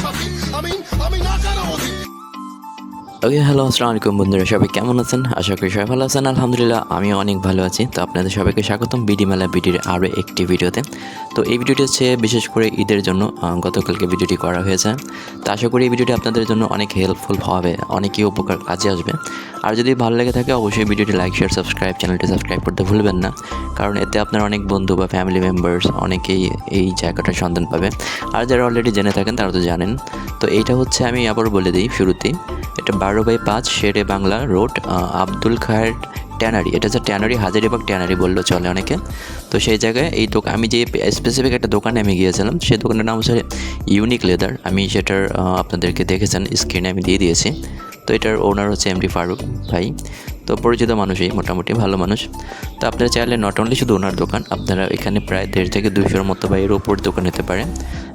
সাথী। আমি আমি নাকারামতি okay hello আসসালামু আলাইকুম বন্ধুরা, সবাই কেমন আছেন? আশা করি সবাই ভালো আছেন। আলহামদুলিল্লাহ আমি অনেক ভালো আছি। তো আপনাদের সবাইকে স্বাগতম বিডি মেলা বিডির আরও একটি ভিডিওতে। তো এই ভিডিওটি হচ্ছে বিশেষ করে ঈদের জন্য গতকালকে ভিডিওটি করা হয়েছে। তো আশা করি এই ভিডিওটি আপনাদের জন্য অনেক হেল্পফুল হবে, অনেকই উপকার কাজে আসবে। আর যদি ভালো লেগে থাকে, অবশ্যই ভিডিওটি লাইক শেয়ার সাবস্ক্রাইব চ্যানেলটি সাবস্ক্রাইব করতে ভুলবেন না। কারণ এতে আপনার অনেক বন্ধু বা ফ্যামিলি মেম্বার্স অনেকেই এই জায়গাটার সন্ধান পাবে। আর যারা অলরেডি জেনে থাকেন, তারা তো জানেন। তো এইটা হচ্ছে, আমি আবার বলে দিই শুরুতেই। এটা বারো বাই পাঁচ শেরে বাংলা রোড আব্দুল খায়ের ট্যানারি। এটা হচ্ছে ট্যানারি হাজারিবাগ ট্যানারি বলল চলে অনেকে। তো সেই জায়গায় এই দোকান আমি যে স্পেসিফিক একটা দোকানে আমি গিয়েছিলাম, সেই দোকানের নাম হচ্ছে ইউনিক লেদার আমি সেটার আপনাদেরকে দেখেছেন স্ক্রিনে আমি দিয়ে দিয়েছি। তো এটার ওনার হচ্ছে এমডি ফারুক ভাই। তো পরিচিত মানুষই, মোটামুটি ভালো মানুষ। তো আপনারা চাইলে নট অনলি শুধু ওনার দোকান, আপনারা এখানে প্রায় দেড় থেকে দুইশোর মতো বা এর ওপর দোকান হতে পারে।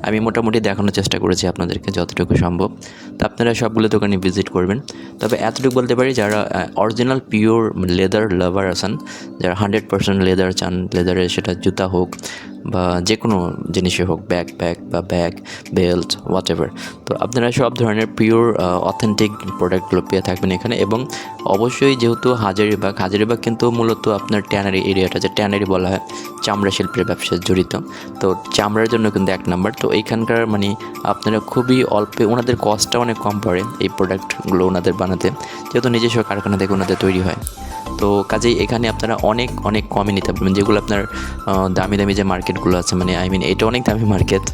আমি মোটামুটি দেখানোর চেষ্টা করেছি আপনাদেরকে যতটুকু সম্ভব। তো আপনারা সবগুলো দোকানে ভিজিট করবেন। তবে এতটুকু বলতে পারি যারা অরিজিনাল পিওর লেদার লাভার আছেন, যারা হান্ড্রেড পার্সেন্ট লেদার চান লেদারের সেটা জুতা হোক বা যে কোনো জিনিসে হোক ব্যাগ প্যাক বা ব্যাগ বেল্ট হোয়াট এভার তো আপনারা সব ধরনের পিওর অথেন্টিক প্রোডাক্টগুলো পেয়ে থাকবেন এখানে এবং অবশ্যই যেহেতু হাজারিবাগ হাজারিবাগ কিন্তু মূলত আপনার ট্যানারি এরিয়াটা, যে ট্যানারি বলা হয়, চামড়া শিল্পের ব্যবসায় জড়িত। তো চামড়ার জন্য কিন্তু এক নাম্বার। তো এইখানকার মানে আপনারা খুবই অল্পে, ওনাদের কস্টটা অনেক কম পড়ে এই প্রোডাক্টগুলো ওনাদের বানাতে। যেহেতু নিজস্ব কারখানা থেকে ওনাদের তৈরি হয়। তো কাজেই এখানে আপনারা অনেক অনেক কমে নিতে পারবেন। যেগুলো আপনার দামি দামি যে মার্কেটগুলো আছে মানে আই মিন এটা অনেক দামি মার্কেট।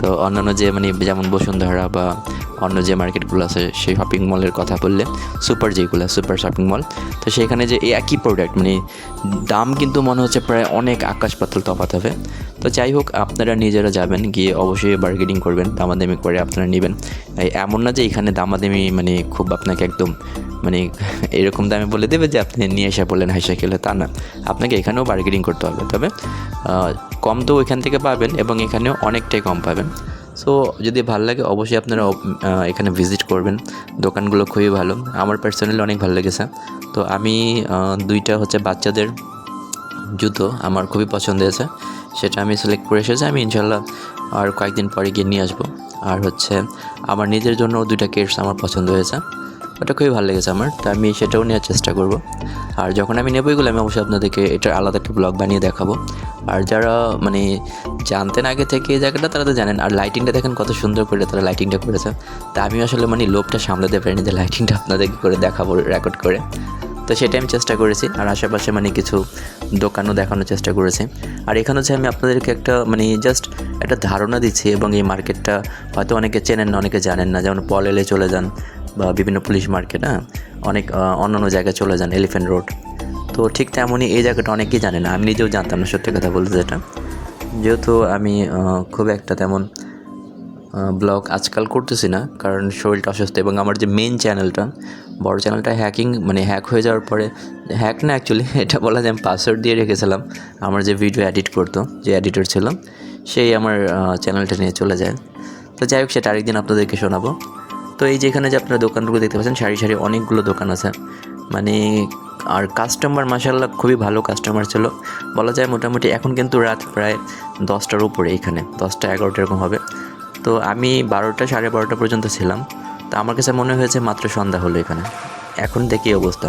তো অন্যান্য যে মানে যেমন বসুন্ধরা বা অন্য যে মার্কেটগুলো আছে, সেই শপিং মলের কথা বললে সুপার যেগুলো সুপার শপিং মল তো সেখানে যে একই প্রোডাক্ট মানে দাম কিন্তু মনে হচ্ছে প্রায় অনেক আকাশ পাতাল তফাৎ হবে। তো যাই হোক, আপনারা নিজেরা যাবেন, গিয়ে অবশ্যই বার্গেনিং করবেন, দামাদামি করে আপনারা নেবেন। এমন না যে এখানে দামাদামি মানে খুব আপনাকে একদম মানে এরকম দামে বলে দেবে যে আপনি নিয়ে এসে বললেন হাইসা খেলে, তা না। আপনাকে এখানেও বার্গেনিং করতে হবে। তবে কম তো ওইখান থেকে পাবেন এবং এখানেও অনেকটাই কম পাবেন। সো, যদি ভালো লাগে, অবশ্যই আপনারা এখানে ভিজিট করবেন। দোকানগুলো খুবই ভালো। আমার পার্সোনালি অনেক ভালো লেগেছে। তো আমি দুইটা হচ্ছে বাচ্চাদের জুতো আমার খুবই পছন্দ হয়েছে। সেটা আমি সিলেক্ট করে এসেছি, আমি ইনশাল্লাহ আর কয়েকদিন পরে গিয়ে নিয়ে আসব। আর হচ্ছে আমার নিজের জন্য দুইটা কেটস আমার পছন্দ হয়েছে। ওটা খুবই ভালো লেগেছে আমার, তো আমি সেটাও নেওয়ার চেষ্টা করব। আর যখন আমি নেব এগুলো, আমি অবশ্যই আপনাদেরকে এটার আলাদা একটা ব্লগ বানিয়ে দেখাবো। আর যারা মানে জানতেন আগে থেকে এই জায়গাটা, তারা তো জানেন, আর লাইটিংটা দেখেন কত সুন্দর করে তারা লাইটিংটা করেছে। তা আমি আসলে মানে লোভটা সামলাতে পারিনি যে লাইটিংটা আপনাদেরকে করে দেখাবো রেকর্ড করে। তো সেটা আমি চেষ্টা করেছি আর আশেপাশে মানে কিছু দোকানও দেখানোর চেষ্টা করেছি। আর এখানে হচ্ছে আমি আপনাদেরকে একটা মানে জাস্ট একটা ধারণা দিচ্ছি এবং এই মার্কেটটা হয়তো অনেকে চেনেন না অনেকে জানেন না। যেমন পলেলে চলে যান বা বিভিন্ন পুলিশ মার্কেট হ্যাঁ? অনেক আহ, অন্যান্য জায়গায় চলে যান এলিফ্যান্ট রোড তো ঠিক তেমনই এই জায়গাটা অনেকেই জানে না আমি নিজেও জানতাম না সত্যি কথা বলতে যেটা। যেহেতু আমি খুব একটা তেমন ব্লগ আজকাল করতেছি না, কারণ শরীরটা অসুস্থ এবং আমার যে মেন চ্যানেলটা বড় চ্যানেলটা হ্যাকিং মানে হ্যাক হয়ে যাওয়ার পরে হ্যাক না অ্যাকচুয়ালি এটা বলা যায় আমি পাসওয়ার্ড দিয়ে রেখেছিলাম, আমার যে ভিডিও এডিট করতো, যে এডিটর ছিল সেই আমার চ্যানেলটা নিয়ে চলে যায়। তো যাই হোক, সেটা আরেকদিন আপনাদেরকে শোনাবো। তো এই যেখানে যে আপনারা দোকানগুলো দেখতে পাচ্ছেন, সারি সারি অনেকগুলো দোকান আছে। মানে আর কাস্টমার মাসাল্লাহ খুবই ভালো কাস্টমার ছিল। বলা যায় মোটামুটি এখন কিন্তু রাত প্রায় দশটার উপরে এখানে, দশটা এগারোটা এরকম হবে। তো আমি বারোটা সাড়ে বারোটা পর্যন্ত ছিলাম। তো আমার কাছে মনে হয়েছে মাত্র সন্ধ্যা হলো এখানে। এখন দেখি অবস্থা।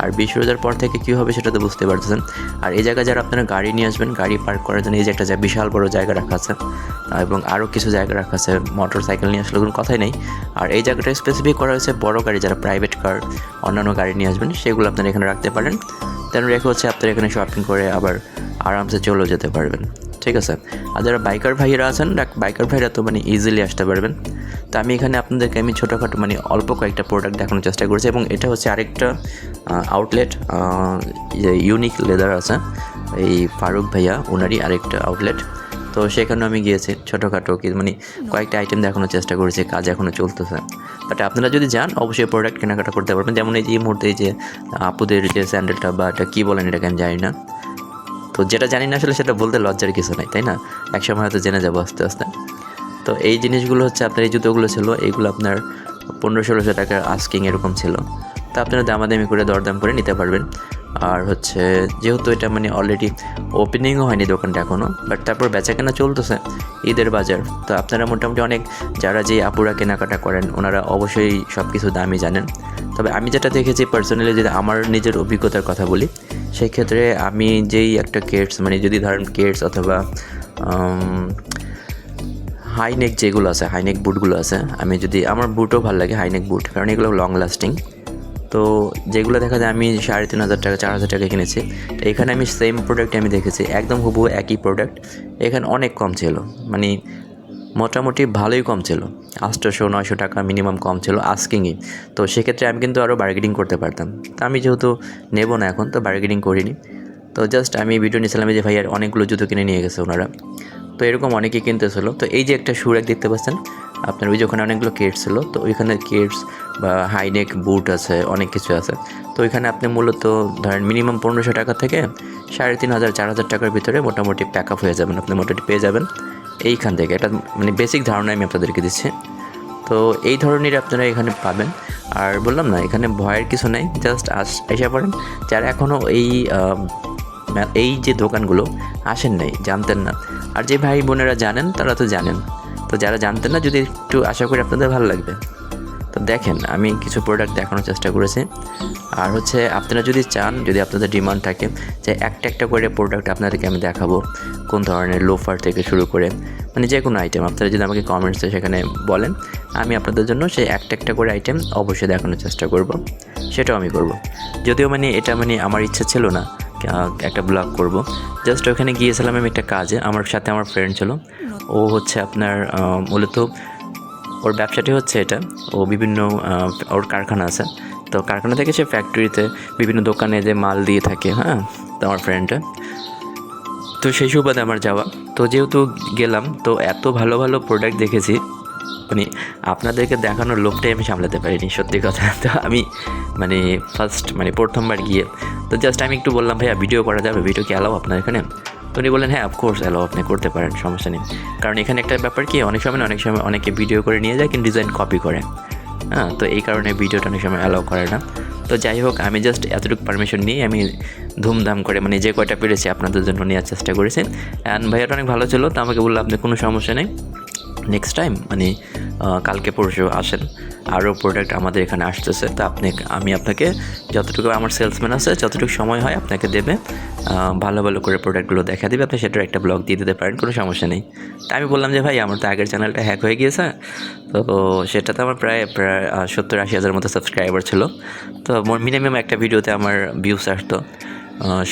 আর বিশ রোজার পর থেকে কী হবে সেটা তো বুঝতে পারতেছেন। আর এই জায়গায় যারা আপনারা গাড়ি নিয়ে আসবেন, গাড়ি পার্ক করার জন্য এই যে একটা বিশাল বড় জায়গা রাখা আছে এবং আরও কিছু জায়গা রাখা আছে, মোটর সাইকেল নিয়ে আসলে কোনো কথাই নেই। আর এই জায়গাটা স্পেসিফিক করা হয়েছে বড় গাড়ি যারা প্রাইভেট কার অন্যান্য গাড়ি নিয়ে আসবেন, সেগুলো আপনারা এখানে রাখতে পারেন। তেন রেখে হচ্ছে আপনারা এখানে শপিং করে আবার আরামসে চলেও যেতে পারবেন। ঠিক আছে। আর যারা বাইকার ভাইয়েরা আছেন বাইকার ভাইরা তো মানে ইজিলি আসতে পারবেন। তো আমি এখানে আপনাদেরকে আমি ছোটোখাটো মানে অল্প কয়েকটা প্রোডাক্ট দেখানোর চেষ্টা করেছি এবং এটা হচ্ছে আরেকটা আউটলেট ইউনিক লেদার আছে। এই ফারুক ভাইয়া ওনারই আরেকটা আউটলেট তো সেখানেও আমি গিয়েছি ছোটোখাটো কি মানে কয়েকটা আইটেম দেখানোর চেষ্টা করেছি, কাজ এখনও চলতেছে। বাট আপনারা যদি যান, অবশ্যই প্রোডাক্ট কেনাকাটা করতে পারবেন। যেমন এই যে এই মুহূর্তে যে আপুদের যে স্যান্ডেলটা বা এটা কী বলেন এটাকে আমি জানি না। তো যেটা জানি না আসলে সেটা বলতে লজ্জার কিছু নাই, তাই না? একসময় হয়তো জেনে যাব আস্তে আস্তে। তো এই জিনিসগুলো হচ্ছে আপনার, এই জুতোগুলো ছিল এইগুলো আপনার পনেরো, ষোলোশো টাকার আস্কিং এরকম ছিল। তো আপনারা দামাদামি করে, দরদাম করে নিতে পারবেন। আর হচ্ছে যেহেতু এটা মানে অলরেডি ওপেনিংও হয়নি দোকানটা এখনও বাট তারপর বেচাকেনা চলতেছে ঈদের বাজার। তো আপনারা মোটামুটি অনেক, যারা যে আপুরা কেনাকাটা করেন, ওনারা অবশ্যই সব কিছু দামই জানেন। তবে আমি যেটা দেখেছি পার্সোনালি যদি আমার নিজের অভিজ্ঞতার কথা বলি সেই ক্ষেত্রে আমি যেই একটা কেটস মানে যদি ধরেন কেটস অথবা হাইনেক যেগুলো আছে হাইনেক বুটগুলো আছে, আমি যদি, আমার বুটও ভালো লাগে হাইনেক বুট, কারণ এগুলো লং লাস্টিং তো যেগুলো দেখা যায় আমি সাড়ে তিন হাজার টাকা, চার হাজার টাকা কিনেছি। তো এখানে আমি সেম প্রোডাক্ট আমি দেখেছি, একদম হুবহু একই প্রোডাক্ট এখানে অনেক কম ছিল। মানে মোটামুটি ভালোই কম ছিল। আটশোশো নয়শো টাকা মিনিমাম কম ছিল আস্কিংই। তো সেক্ষেত্রে আমি কিন্তু আরও বার্গেনিং করতে পারতাম। তা আমি যেহেতু নেব না এখন, তো বার্গেনিং করিনি। তো জাস্ট আমি ভিডিও নিয়েছিলাম যে ভাইয়ার অনেকগুলো জুতো কিনে নিয়ে গেছে ওনারা। তো এরকম অনেকেই কিনতেছিল। তো এই যে একটা শুরাক দেখতে পাচ্ছেন, আপনার ওই যে ওখানে অনেকগুলো কেটস ছিল, তো ওইখানে কেটস বা হাইনেক বুট আছে, অনেক কিছু আছে। তো ওইখানে আপনি মূলত ধরেন মিনিমাম পনেরোশো টাকা থেকে সাড়ে তিন হাজার, চার হাজার টাকার ভিতরে মোটামুটি প্যাক আপ হয়ে যাবেন। আপনি মোটামুটি পেয়ে যাবেন। এইখান থেকে। এটা মানে বেসিক ধারণা আমি আপনাদেরকে দিচ্ছি। তো এই ধরনের আপনারা এখানে পাবেন। আর বললাম না, এখানে ভয়ের কিছু নেই। জাস্ট আস এসে পড়েন। যারা এখনও এই এই যে দোকানগুলো আসেন নাই, জানতেন না। আর যে ভাই বোনেরা জানেন, তারা তো জানেন। তো যারা জানতেন না, যদি একটু আশা করি আপনাদের ভালো লাগবে। দেখেন, আমি কিছু প্রোডাক্ট দেখানোর চেষ্টা করেছি। আর হচ্ছে, আপনারা যদি চান, যদি আপনাদের ডিমান্ড থাকে, যে একটা একটা করে প্রোডাক্ট আপনাদেরকে আমি দেখাবো, কোন ধরনের লোফার থেকে শুরু করে মানে যে কোনো আইটেম আপনারা যদি আমাকে কমেন্টসে সেখানে বলেন, আমি আপনাদের জন্য সেই একটা একটা করে আইটেম অবশ্যই দেখানোর চেষ্টা করব, সেটাও আমি করব। যদিও মানে এটা মানে আমার ইচ্ছা ছিল না একটা ব্লগ করব। জাস্ট ওখানে গিয়েছিলাম আমি একটা কাজে, আমার সাথে আমার ফ্রেন্ড ছিল। ও হচ্ছে আপনার মূলত ওর ব্যবসাটি হচ্ছে এটা। ও বিভিন্ন ওর কারখানা আছে। তো কারখানা থেকে সে ফ্যাক্টরিতে বিভিন্ন দোকানে যে মাল দিয়ে থাকে হ্যাঁ তো আমার ফ্রেন্ডটা তো সেই সুবাদে আমার যাওয়া। তো যেহেতু গেলাম, তো এত ভালো ভালো প্রোডাক্ট দেখেছি মানে আপনাদেরকে দেখানোর লোকটাই আমি সামলাতে পারিনি, সত্যি কথা। তো আমি মানে ফার্স্ট মানে প্রথমবার গিয়ে। তো জাস্ট আমি একটু বললাম, ভাইয়া ভিডিও করা যাবে ভিডিও কি অ্যালাও আপনার এখানে? তো উনি বললেন হ্যাঁ অফকোর্স অ্যালো আপনি করতে পারেন, সমস্যা নেই। কারণ এখানে একটা ব্যাপার কি, অনেক সময় অনেক সময় অনেকে ভিডিও করে নিয়ে যায়, কিন্তু ডিজাইন কপি করে। হ্যাঁ তো এই কারণে ভিডিওটা অনেক সময় অ্যালাউ করে না। তো যাই হোক, আমি জাস্ট এতটুকু পারমিশন নিয়ে আমি ধুমধাম করে মানে যে কয়টা পেরেছি আপনাদের জন্য নেওয়ার চেষ্টা করেছেন অ্যান্ড ভাইয়াটা অনেক ভালো ছিল, তো আমাকে বলল, আপনি কোনো সমস্যা নেই? নেক্সট টাইম মানে কালকে পরশু আসেন, আরও প্রোডাক্ট আমাদের এখানে আসতেছে, তা আপনি, আমি আপনাকে যতটুকু আমার সেলসম্যান আছে, যতটুকু সময় হয় আপনাকে দেবে ভালো ভালো করে প্রোডাক্টগুলো দেখা দেবে, আপনি সেটার একটা ব্লগ দিয়ে দিতে পারেন, কোনো সমস্যা নেই। তা আমি বললাম যে, ভাই, আমার তো আগের চ্যানেলটা হ্যাক হয়ে গিয়েছে, তো সেটাতে আমার প্রায় প্রায় সত্তর আশি হাজার মতো সাবস্ক্রাইবার ছিল, তো মিনিমাম একটা ভিডিওতে আমার ভিউস আসতো।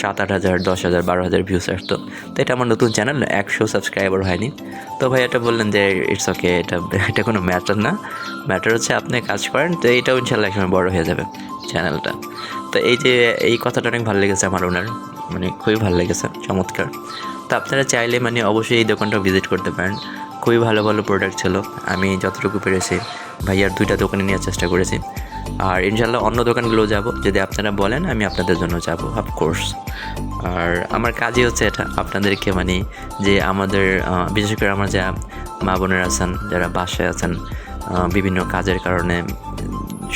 সাত আট হাজার, দশ হাজার, বারো হাজার ভিউস আসতো তো। এটা আমার নতুন চ্যানেল একশো সাবস্ক্রাইবার হয়নি। তো ভাই, এটা বললেন যে ইটস ওকে এটা এটা কোনো ম্যাটার না। ম্যাটার হচ্ছে আপনি কাজ করেন, তো এইটাও ইনশাল্লাহ একসময় বড় হয়ে যাবে চ্যানেলটা তো এই যে, এই কথাটা অনেক ভালো লেগেছে আমার ওনার মানে খুবই ভালো লেগেছে, চমৎকার। তো আপনারা চাইলে মানে অবশ্যই এই দোকানটা ভিজিট করতে পারেন। খুবই ভালো ভালো প্রোডাক্ট ছিল, আমি যতটুকু পেরেছি, ভাইয়ার দুইটা দোকানে নেওয়ার চেষ্টা করেছি। আর ইনশাল্লাহ অন্য দোকানগুলো যাব। যদি আপনারা বলেন, আমি আপনাদের জন্য যাব অফকোর্স আর আমার কাজই হচ্ছে এটা, আপনাদেরকে মানে যে আমাদের বিশেষ করে আমার যা মা বোনের আছেন, যারা বাসায় আছেন বিভিন্ন কাজের কারণে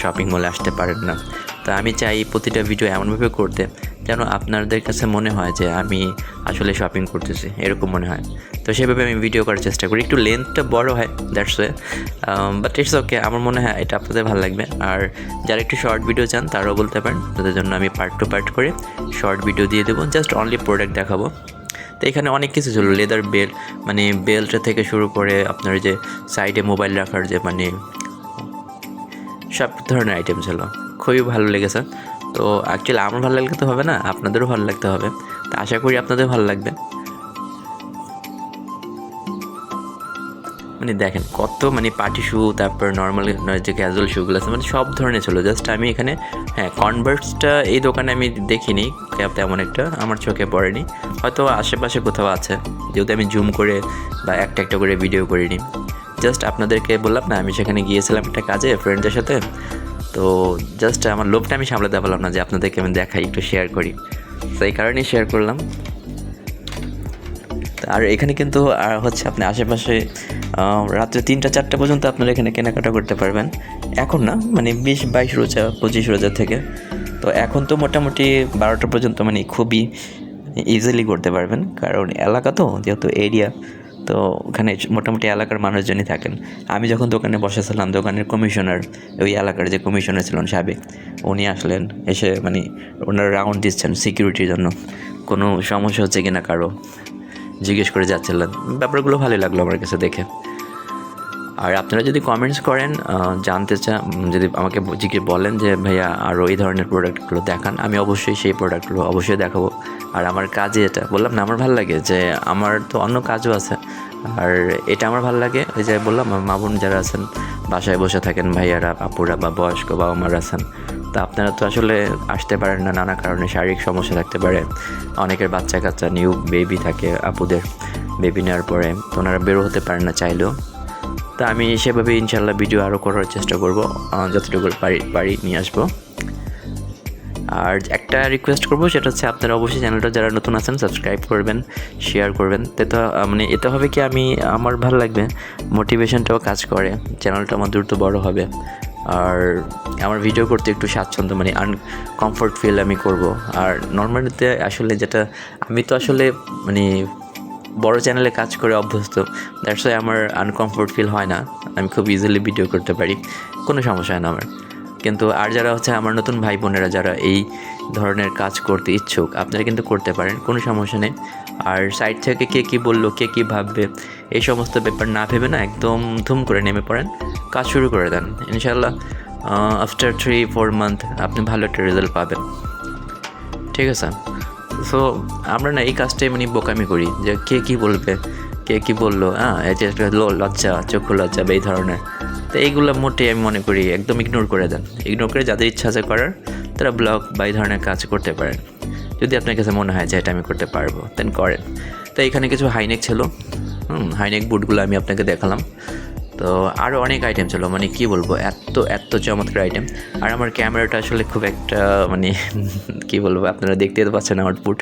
শপিং মলে আসতে পারেন না। তো আমি চাই প্রতিটা ভিডিও এমনভাবে করতে যেন আপনাদের কাছে মনে হয় যে আমি আসলে শপিং করতেছি, এরকম মনে হয়। তো সেভাবে আমি ভিডিও করার চেষ্টা করি। একটু লেন্থটা বড় হয় that's way but it's okay আমার মনে হয় এটা আপনাদের ভালো লাগবে। আর যারা একটু শর্ট ভিডিও চান, তারাও বলতে পারেন, তাদের জন্য আমি পার্ট টু পার্ট করে শর্ট ভিডিও দিয়ে দেবো। জাস্ট অনলি প্রোডাক্ট দেখাবো। তো এখানে অনেক কিছু ছিল লেদার বেল্ট মানে বেল্ট থেকে শুরু করে আপনার যে সাইডে মোবাইল রাখার যে মানে সব ধরনের আইটেম ছিল। খুবই ভালো লেগেছে। তো অ্যাকচুয়ালি আমার ভালো লাগলে তো হবে না, আপনাদেরও ভালো লাগতে হবে। তো আশা করি আপনাদের ভালো লাগবে। মানে দেখেন কত মানে পার্টি শু তারপর নর্মাল যে ক্যাজুয়াল শুগুলো আছে মানে সব ধরনের ছিল জাস্ট আমি এখানে হ্যাঁ কনভার্টসটা এই দোকানে আমি দেখিনি তেমন একটা আমার চোখে পড়েনি। হয়তো আশেপাশে কোথাও আছে, যেহেতু আমি জুম করে বা একটা একটা করে ভিডিও করিনি। জাস্ট আপনাদেরকে বললাম না, আমি সেখানে গিয়েছিলাম একটা কাজে ফ্রেন্ডদের সাথে। তো জাস্ট আমার লোভটা আমি সামলাতে পারলাম না যে আপনাদেরকে আমি দেখাই, একটু শেয়ার করি। তো এই কারণেই শেয়ার করলাম। আর এখানে কিন্তু, আর হচ্ছে আপনি আশেপাশে রাত্রে তিনটা, চারটা পর্যন্ত আপনারা এখানে কেনাকাটা করতে পারবেন। এখন না মানে বিশ, বাইশ রোজা, পঁচিশ রোজা থেকে। তো এখন তো মোটামুটি বারোটা পর্যন্ত মানে খুবই ইজিলি করতে পারবেন। কারণ এলাকা তো, যেহেতু এরিয়া তো ওখানে মোটামুটি এলাকার মানুষজনই থাকেন। আমি যখন দোকানে বসেছিলাম, দোকানের কমিশনার ওই এলাকার যে কমিশনার ছিলেন সাবেক, উনি আসলেন, এসে মানে ওনার রাউন্ড দিচ্ছেন সিকিউরিটির জন্য। কোনো সমস্যা হচ্ছে কিনা কারও? জিজ্ঞেস করে যাচ্ছিলেন। ব্যাপারগুলো ভালোই লাগল আমার কাছে দেখে। আর আপনারা যদি কমেন্টস করেন জানতে চান যদি আমাকে জিজ্ঞেস বলেন যে, ভাইয়া আরও এই ধরনের প্রোডাক্টগুলো দেখান। আমি অবশ্যই সেই প্রোডাক্টগুলো অবশ্যই দেখাবো। আর আমার কাজে এটা। বললাম না, আমার ভালো লাগে যে, আমার তো অন্য কাজও আছে। আর এটা আমার ভালো লাগে ওই যে বললাম মা বোন যারা আছেন, বাসায় বসে থাকেন, ভাইয়ারা, আপুরা বা বয়স্ক বাবা মারা আছেন, তা আপনারা তো আসলে আসতে পারেন না, নানা কারণে শারীরিক সমস্যা থাকতে পারে। অনেকের বাচ্চা কাচ্চা নিউ বেবি থাকে আপুদের। বেবি নেওয়ার পরে তো ওনারা বেরো হতে পারেন না চাইলেও। তা আমি সেভাবে ইনশাল্লাহ ভিডিও আরও করার চেষ্টা করব যতটুকু পারি পারি নিয়ে আসব। আর একটা রিকোয়েস্ট করব, সেটা হচ্ছে আপনারা অবশ্যই চ্যানেলটা যারা নতুন আছেন সাবস্ক্রাইব করবেন শেয়ার করবেন। তো মানে এতে হবে কি, আমি, আমার ভালো লাগবে মোটিভেশনটাও কাজ করে চ্যানেলটা আমার দ্রুত বড় হবে। আর আমার ভিডিও করতে একটু স্বাচ্ছন্দ্য মানে আনকমফোর্ট ফিল আমি করব। আর নর্মালিতে আসলে যেটা, আমি তো আসলে মানে বড় চ্যানেলে কাজ করে অভ্যস্ত। দ্যাটস ওয়াই আমার আনকমফোর্ট ফিল হয় না। আমি খুব ইজিলি ভিডিও করতে পারি। কোনো সমস্যা হয় না আমার। কিন্তু আর যারা হচ্ছে আমার নতুন ভাই বোনেরা যারা এই ধরনের কাজ করতে ইচ্ছুক, আপনারা কিন্তু করতে পারেন। কোনো সমস্যা নেই। আর সাইড থেকে কে কী বলল, কে কী ভাববে, এই সমস্ত ব্যাপার না ভেবে না একদম ধুম করে নেমে পড়েন। কাজ শুরু করে দেন। ইনশাল্লাহ আফটার থ্রি ফোর মান্থ আপনি ভালো একটা রেজাল্ট পাবেন। ঠিক আছে? সো আমরা না এই কাজটাই মানে বোকামি করি যে কে কী বলবে, কে কী বলল হ্যাঁ এই যে একটা লো- লজ্জা, চক্ষু লজ্জা বা এই ধরনের। তো এইগুলো মোটেই আমি মনে করি একদম ইগনোর করে দেন। ইগনোর করে যাদের ইচ্ছা আছে করার, তারা ব্লগ বা এই ধরনের কাজ করতে পারেন। যদি আপনার কাছে মনে হয় যে এটা আমি করতে পারব দেন করেন। তো এখানে কিছু হাইনেক ছিল। হুম হাইনেক বুটগুলো আমি আপনাকে দেখালাম। তো আরও অনেক আইটেম ছিল। মানে কি বলব এত এত চমৎকার আইটেম আর আমার ক্যামেরাটা আসলে খুব একটা মানে কি বলব, আপনারা দেখতে তো পাচ্ছেন আউটপুট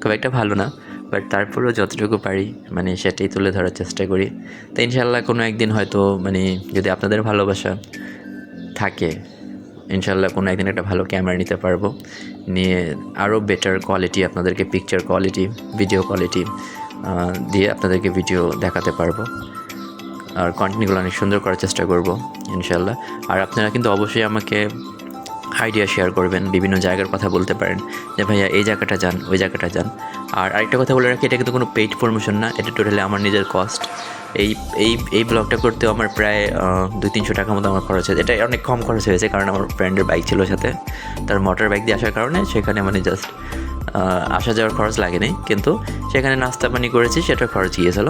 খুব একটা ভালো না। বাট তারপরেও যতটুকু পারি মানে সেটাই তুলে ধরার চেষ্টা করি। তো ইনশাল্লাহ কোনো একদিন হয়তো মানে যদি আপনাদের ভালোবাসা থাকে ইনশাল্লাহ কোনো একদিন একটা ভালো ক্যামেরা নিতে পারব। নিয়ে আরও বেটার কোয়ালিটি আপনাদেরকে পিকচার কোয়ালিটি ভিডিও কোয়ালিটি দিয়ে আপনাদেরকে ভিডিও দেখাতে পারব। আর কন্টেন্টগুলো অনেক সুন্দর করার চেষ্টা করব ইনশাল্লাহ আর আপনারা কিন্তু অবশ্যই আমাকে আইডিয়া শেয়ার করবেন, বিভিন্ন জায়গার কথা বলতে পারেন, যে ভাইয়া এই জায়গাটা যান, ওই জায়গাটা যান। আর আরেকটা কথা বলে রাখি, এটা কিন্তু কোনো পেইড প্রমোশন না, এটা টোটালি আমার নিজের কস্ট এই এই এই ব্লগটা করতেও আমার প্রায় দুই তিনশো টাকার মতো আমার খরচ হয়েছে। এটা অনেক কম খরচ হয়েছে, কারণ আমার ফ্রেন্ডের বাইক ছিল সাথে। তার মোটর বাইক দিয়ে আসার কারণে সেখানে মানে জাস্ট আসা যাওয়ার খরচ লাগেনি, কিন্তু সেখানে নাস্তা পানি করেছি, সেটার খরচ গিয়েছিল।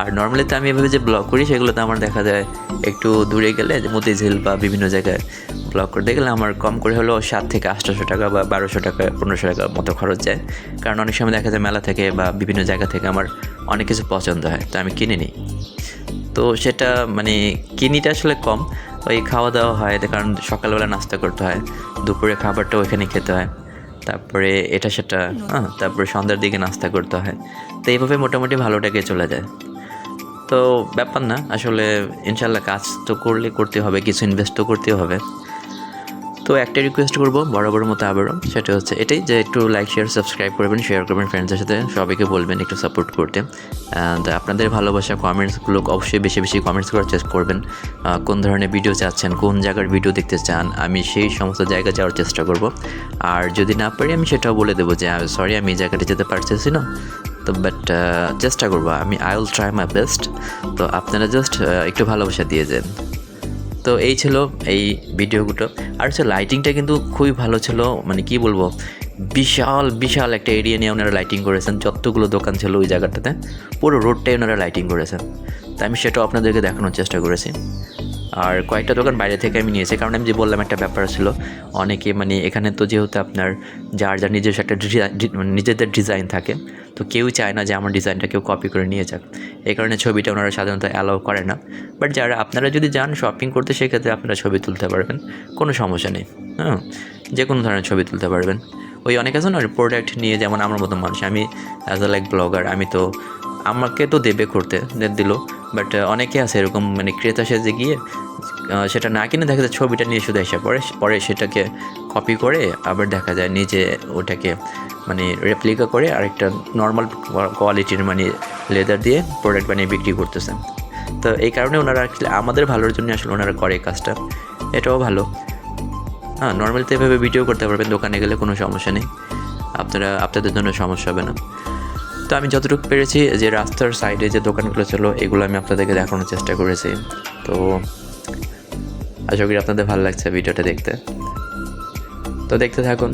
আর নর্মালি তো আমি এভাবে যে ব্লগ করি সেগুলোতে আমার দেখা যায় একটু দূরে গেলে মতিঝিল বা বিভিন্ন জায়গায় ব্লগ করতে গেলে আমার কম করে হলেও সাত থেকে আটশোশো টাকা বা বারোশো টাকা, পনেরোশো টাকা মতো খরচ যায়। কারণ অনেক সময় দেখা যায় মেলা থেকে বা বিভিন্ন জায়গা থেকে আমার অনেক কিছু পছন্দ হয়, তো আমি কিনে নিই। তো সেটা মানে কিনিটা আসলে কম, ওই খাওয়া দাওয়া হয়, কারণ সকালবেলা নাস্তা করতে হয়, দুপুরে খাবারটাও ওইখানে খেতে হয়। তারপরে এটা সেটা হ্যাঁ তারপরে সন্ধ্যার দিকে নাস্তা করতে হয়। তো এইভাবে মোটামুটি ভালোটাকে চলে যায়। তো ব্যাপার না আসলে ইনশাল্লাহ কাজ তো করলে করতে হবে কিছু ইনভেস্ট তো করতে হবে। তো একটা রিকোয়েস্ট করব বরাবর মতো আবারও। সেটা হচ্ছে এটাই, যে একটু লাইক শেয়ার সাবস্ক্রাইব করবেন শেয়ার করবেন ফ্রেন্ডসের সাথে, সবাইকে বলবেন একটু সাপোর্ট করতে। আপনাদের ভালোবাসা কমেন্টসগুলো অবশ্যই বেশি বেশি কমেন্টস করার চেষ্টা করবেন। কোন ধরনের ভিডিও চাচ্ছেন, কোন জায়গার ভিডিও দেখতে চান, আমি সেই সমস্ত জায়গায় যাওয়ার চেষ্টা করব। আর যদি না পারি, আমি সেটাও বলে দেবো যে সরি আমি এই জায়গাটা যেতে পারতেছি না। তো বাট চেষ্টা করব। আমি I will try my best তো, আপনারা জাস্ট একটু ভালোবাসা দিয়ে যান। তো এই ছিল এই ভিডিওগুলো আর হচ্ছে লাইটিংটা কিন্তু খুবই ভালো ছিল মানে কি বলব, বিশাল বিশাল একটা এরিয়া নিয়ে ওনারা লাইটিং করেছেন। যতগুলো দোকান ছিল ওই জায়গাটাতে পুরো রোডটাই ওনারা লাইটিং করেছেন। তাই আমি সেটাও আপনাদেরকে দেখানোর চেষ্টা করেছি। আর কয়েকটা দোকান বাইরে থেকে আমি নিয়েছি। কারণ আমি যে বললাম, একটা ব্যাপার ছিল অনেকে মানে এখানে তো যেহেতু আপনার যার যার নিজস্ব একটা মানে নিজেদের ডিজাইন থাকে, তো কেউ চায় না যে আমার ডিজাইনটা কেউ কপি করে নিয়ে যাক। এই কারণে ছবিটা ওনারা সাধারণত অ্যালাউ করে না। বাট যারা, আপনারা যদি যান শপিং করতে, সেক্ষেত্রে আপনারা ছবি তুলতে পারবেন। কোনো সমস্যা নেই হ্যাঁ? যে কোনো ধরনের ছবি তুলতে পারবেন। ওই অনেক আছে না প্রোডাক্ট নিয়ে যেমন আমার মতো মানুষ। আমি অ্যাজ এ লাইক ব্লগার আমি তো, আমাকে তো দেবে করতে দিল। বাট অনেকে আছে এরকম মানে ক্রেতা সেজে গিয়ে সেটা না কিনে দেখা যায় ছবিটা নিয়ে শুধু এসে পরে পরে সেটাকে কপি করে আবার দেখা যায় নিজে ওটাকে মানে রেপ্লিকা করে আরেকটা নর্মাল কোয়ালিটির মানে লেদার দিয়ে প্রোডাক্ট বানিয়ে বিক্রি করতেছে। তো এই কারণে ওনারা আমাদের ভালোর জন্য আসলে ওনারা করে কাজটা। এটাও ভালো। হ্যাঁ নর্মালি তো এভাবে ভিডিও করতে পারবেন, দোকানে গেলে কোনো সমস্যা নেই। আপনারা, আপনাদের জন্য সমস্যা হবে না। তো আমি যতটুকু পেরেছি যে রাস্তার সাইডে যে দোকানগুলো ছিল, এগুলো আমি আপনাদেরকে দেখানোর চেষ্টা করেছি। তো আশা করি আপনাদের ভালো লাগছে ভিডিওটা দেখতে। তো দেখতে থাকুন।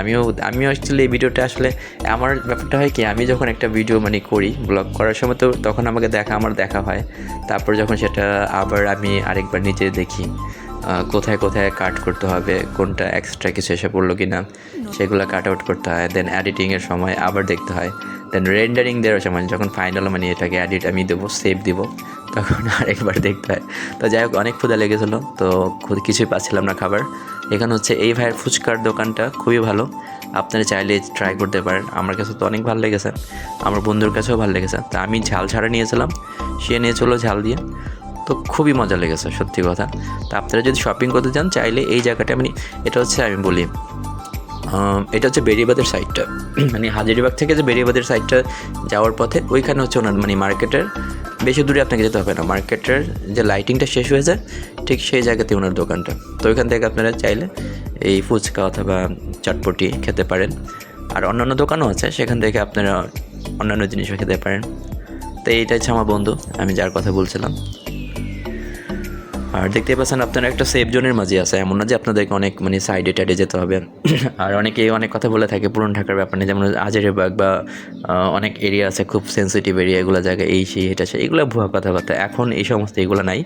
আমিও আমিও অ্যাকচুয়ালি এই ভিডিওটা আসলে, আমার ব্যাপারটা হয় কি, আমি যখন একটা ভিডিও মানে করি ব্লগ করার সময় তো তখন আমাকে দেখা, আমার দেখা হয়। তারপর যখন সেটা আবার আমি আরেকবার নিজে দেখি। কোথায় কোথায় কাট করতে হবে, কোনটা এক্সট্রা কিছু এসে পড়ল কি না সেগুলো কাট আউট করতে হয় দেন এডিটিংয়ের সময় আবার দেখতে হয় দেন রেন্ডারিং দেওয়ার সময় যখন ফাইনাল মানে এটাকে এডিট আমি দেবো সেভ দিব, তখন আরেকবার দেখতে হয়। তো যাই হোক, অনেক ক্ষুদা লেগেছিলো, তো খুদ কিছুই পাচ্ছিলাম না খাবার। এখানে হচ্ছে এই ভাইয়ের ফুচকার দোকানটা খুবই ভালো, আপনারা চাইলে ট্রাই করতে পারেন, আমার কাছে তো অনেক ভালো লেগেছে, আমার বন্ধুর কাছেও ভালো লেগেছে। তা আমি ঝাল ছাড়া নিয়েছিলাম, সে নিয়ে চলো ঝাল দিয়ে। তো খুবই মজা লেগেছে, সত্যি কথা। তো আপনারা যদি শপিং করতে চান চাইলে এই জায়গাটা মানে এটা হচ্ছে আমি বলি এটা হচ্ছে বেরিবাদের সাইডটা মানে হাজারিবাগ থেকে যে বেরিবাদের সাইডটা যাওয়ার পথে, ওইখানে হচ্ছে ওনার মানে মার্কেটের বেশি দূরে আপনাকে যেতে হবে না। মার্কেটের যে লাইটিংটা শেষ হয়ে যায়, ঠিক সেই জায়গাতে ওনার দোকানটা। তো ওইখান থেকে আপনারা চাইলে এই ফুচকা অথবা চটপটি খেতে পারেন। আর অন্যান্য দোকানও আছে, সেখান থেকে আপনারা অন্যান্য জিনিসও খেতে পারেন। তো এইটা হচ্ছে আমার বন্ধু, আমি যার কথা বলছিলাম। আর দেখতে পাচ্ছেন আপনারা একটা সেফ জোনের মাঝে আছে। এমন না যে আপনাদেরকে অনেক মানে সাইডে টাইডে যেতে হবে। আর অনেকেই অনেক কথা বলে থাকে পুরন ঢাকার ব্যাপার যেমন আজেরবাগ বা অনেক এরিয়া আছে খুব সেন্সিটিভ এরিয়া এগুলো জায়গা এই সেই এটা সেই, এগুলো ভুয়া কথাবার্তা। এখন এই সমস্ত এগুলো নাই।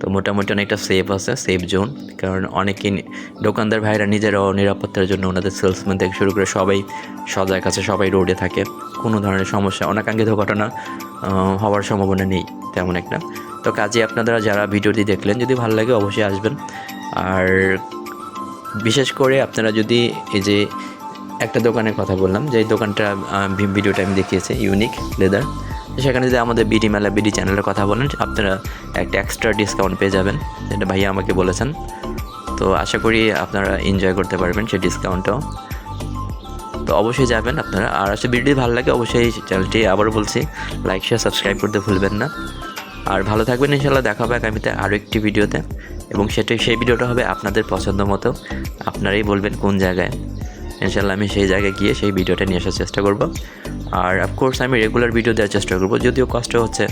তো মোটামুটি অনেকটা সেফ আছে সেফ জোন কারণ অনেকে দোকানদার ভাইরা নিজেরাও নিরাপত্তার জন্য ওনাদের সেলসম্যান থেকে শুরু করে সবাই সজাগ আছে, সবাই রোডে থাকে। কোনো ধরনের সমস্যা, অনাকাঙ্ক্ষিত ঘটনা হওয়ার সম্ভাবনা নেই, তেমন একটা। তো কাজে আপনারা যারা ভিডিওটি দেখলেন, যদি ভালো লাগে অবশ্যই আসবেন। আর বিশেষ করে আপনারা যদি এই যে একটা দোকানের কথা বললাম, যে দোকানটা ভিডিওটা আমি দেখিয়েছি, ইউনিক লেদার সেখানে যদি আমাদের বিডি মেলা, বিডি চ্যানেলের কথা বলেন, আপনারা একটা এক্সট্রা ডিসকাউন্ট পেয়ে যাবেন, যেটা ভাইয়া আমাকে বলেছেন। তো আশা করি আপনারা এনজয় করতে পারবেন সেই ডিসকাউন্টটাও তো অবশ্যই যাবেন আপনারা। আর আসলে ভিডিওটি ভালো লাগে, অবশ্যই চ্যানেলটি আবারও বলছি লাইক শেয়ার সাবস্ক্রাইব করতে ভুলবেন না। আর ভালো থাকবেন ইনশাল্লাহ দেখা হবে আগামীতে আরও একটি ভিডিওতে। এবং সেটা সেই ভিডিওটা হবে আপনাদের পছন্দ মতো। আপনারাই বলবেন কোন জায়গায়। ইনশাল্লাহ আমি সেই জায়গায় গিয়ে সেই ভিডিওটা নিয়ে আসার চেষ্টা করব। আর অফকোর্স আমি রেগুলার ভিডিও দেওয়ার চেষ্টা করব, যদিও কষ্ট হচ্ছে।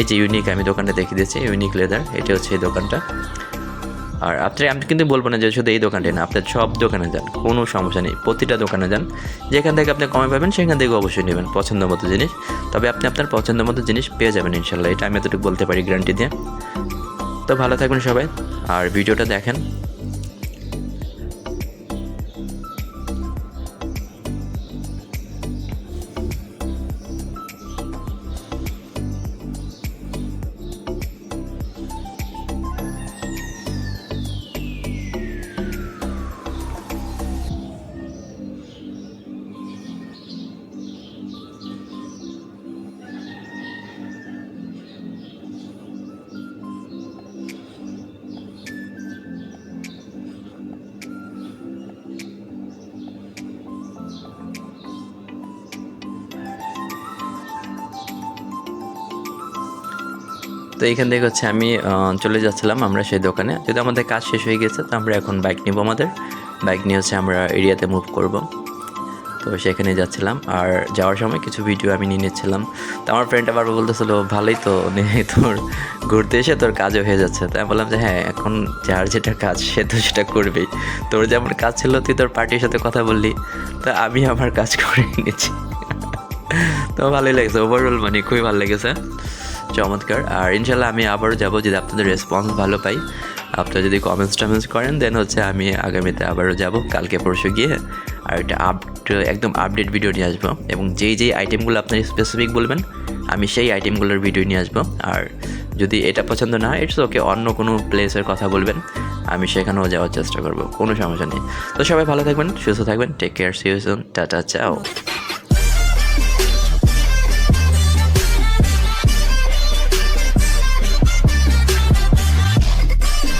এই যে ইউনিক আমি দোকানটা দেখিয়ে দিয়েছি ইউনিক লেদার এটা হচ্ছে এই দোকানটা। আর আপনি আমি কিন্তু বলব না যে শুধু এই দোকানটি না আপনার সব দোকানে যান, কোনো সমস্যা নেই, প্রতিটা দোকানে যান। যেখান থেকে আপনি কমে পাবেন, সেখান থেকে অবশ্যই নেবেন পছন্দ মতো জিনিস। তবে আপনি আপনার পছন্দ মতো জিনিস পেয়ে যাবেন ইনশাল্লাহ, এটা আমি এতটুকু বলতে পারি গ্যারান্টি দিয়ে। তো ভালো থাকবেন সবাই, আর ভিডিওটা দেখেন। তো এইখান থেকে হচ্ছে আমি চলে যাচ্ছিলাম আমরা সেই দোকানে। যদি আমাদের কাজ শেষ হয়ে গেছে, তো আমরা এখন বাইক নিব আমাদের। বাইক নিয়ে হচ্ছে আমরা এরিয়াতে মুভ করব। তো সেখানে যাচ্ছিলাম। আর যাওয়ার সময় কিছু ভিডিও আমি নিয়ে নিচ্ছিলাম। তো আমার ফ্রেন্ড আবার বলতেছিল, ভালোই তো তোর ঘুরতে এসে তোর কাজও হয়ে যাচ্ছে। তো আমি বললাম যে হ্যাঁ এখন যার যেটা কাজ, সে তো সেটা করবেই। তোর যেমন কাজ ছিল, তুই তোর পার্টির সাথে কথা বললি। তো আমি আমার কাজ করে নিয়েছি। তো ভালোই লেগেছে। ওভারঅল মানে খুবই ভালো লেগেছে। চমৎকার। আর ইনশাল্লাহ আমি আবারও যাব যদি আপনাদের রেসপন্স ভালো পাই। আপনারা যদি কমেন্টস টমেন্টস করেন দেন হচ্ছে আমি আগামীতে আবারও যাব। কালকে পরশু গিয়ে আর একটা আপ একদম আপডেট ভিডিও নিয়ে আসব। এবং যেই যেই আইটেমগুলো আপনার স্পেসিফিক বলবেন, আমি সেই আইটেমগুলোর ভিডিও নিয়ে আসব। আর যদি এটা পছন্দ না ইটস ওকে অন্য কোনো প্লেসের কথা বলবেন, আমি সেখানেও যাওয়ার চেষ্টা করব। কোনো সমস্যা নেই। তো সবাই ভালো থাকবেন, সুস্থ থাকবেন টেক কেয়ার সিউজন টাটা চাও